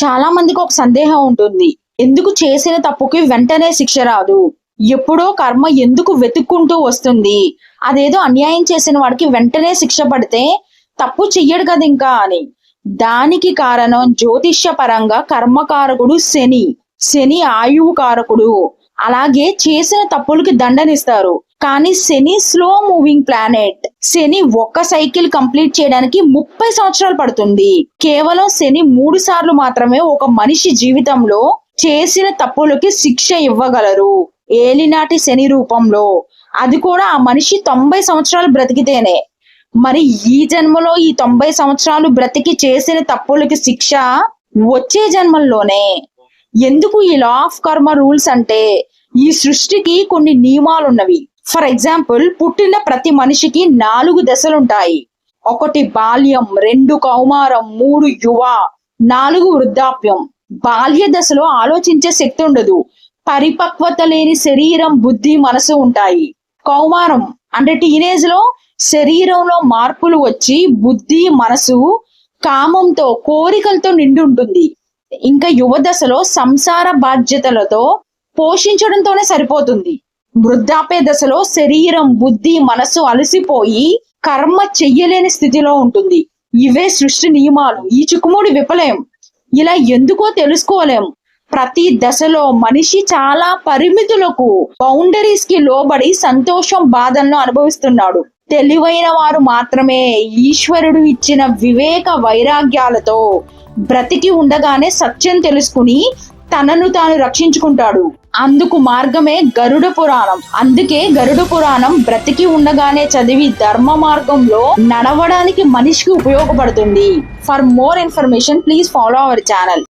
చాలా మందికి ఒక సందేహం ఉంటుంది. ఎందుకు చేసిన తప్పుకి వెంటనే శిక్ష రాదు. ఎప్పుడో కర్మ ఎందుకు వెతుక్కుంటూ వస్తుంది? అదేదో అన్యాయం చేసిన వాడికి వెంటనే శిక్ష పడితే తప్పు చెయ్యడు కదా ఇంకా అని. దానికి కారణం జ్యోతిష్య పరంగా కర్మకారకుడు శని. శని ఆయువు కారకుడు. అలాగే చేసిన తప్పులకి దండనిస్తారు. కానీ Shani slow moving planet Shani ఒక్క సైకిల్ కంప్లీట్ చేయడానికి ముప్పై సంవత్సరాలు పడుతుంది. కేవలం శని మూడు సార్లు మాత్రమే ఒక మనిషి జీవితంలో చేసిన తప్పులకి శిక్ష ఇవ్వగలరు. ఏలినాటి శని రూపంలో. అది కూడా ఆ మనిషి తొంభై సంవత్సరాలు బ్రతికితేనే. మరి ఈ జన్మలో ఈ తొంభై సంవత్సరాలు బ్రతికి చేసిన తప్పులకి శిక్ష వచ్చే జన్మల్లోనే. ఎందుకు ఈ లా ఆఫ్ కర్మ రూల్స్ అంటే ఈ సృష్టికి కొన్ని నియమాలు ఉన్నవి. ఫర్ ఎగ్జాంపుల్ పుట్టిన ప్రతి మనిషికి నాలుగు దశలుంటాయి. ఒకటి బాల్యం రెండు కౌమారం మూడు యువ నాలుగు వృద్ధాప్యం. బాల్య దశలో ఆలోచించే శక్తి ఉండదు. పరిపక్వత లేని శరీరం బుద్ధి మనసు ఉంటాయి. కౌమారం అంటే టీనేజ్లో శరీరంలో మార్పులు వచ్చి బుద్ధి మనసు కామంతో కోరికలతో నిండి ఉంటుంది. ఇంకా యువ దశలో సంసార బాధ్యతలతో పోషించడంతోనే సరిపోతుంది. వృద్ధాప్య దశలో శరీరం బుద్ధి మనసు అలసిపోయి కర్మ చెయ్యలేని స్థితిలో ఉంటుంది. ఇవే సృష్టి నియమాలు. ఈ చుక్కుముడి విఫలేం ఇలా ఎందుకో తెలుసుకోలేం. ప్రతి దశలో మనిషి చాలా పరిమితులకు బౌండరీస్కి లోబడి సంతోషం బాధలను అనుభవిస్తున్నాడు. తెలివైన వారు మాత్రమే ఈశ్వరుడు ఇచ్చిన వివేక వైరాగ్యాలతో బ్రతికి ఉండగానే సత్యం తెలుసుకుని తనను తాను రక్షించుకుంటాడు. అందుకు మార్గమే గరుడ పురాణం. అందుకే గరుడ పురాణం బ్రతికి ఉండగానే చదివి ధర్మ మార్గంలో నడవడానికి మనిషికి ఉపయోగపడుతుంది. For more information please follow our channel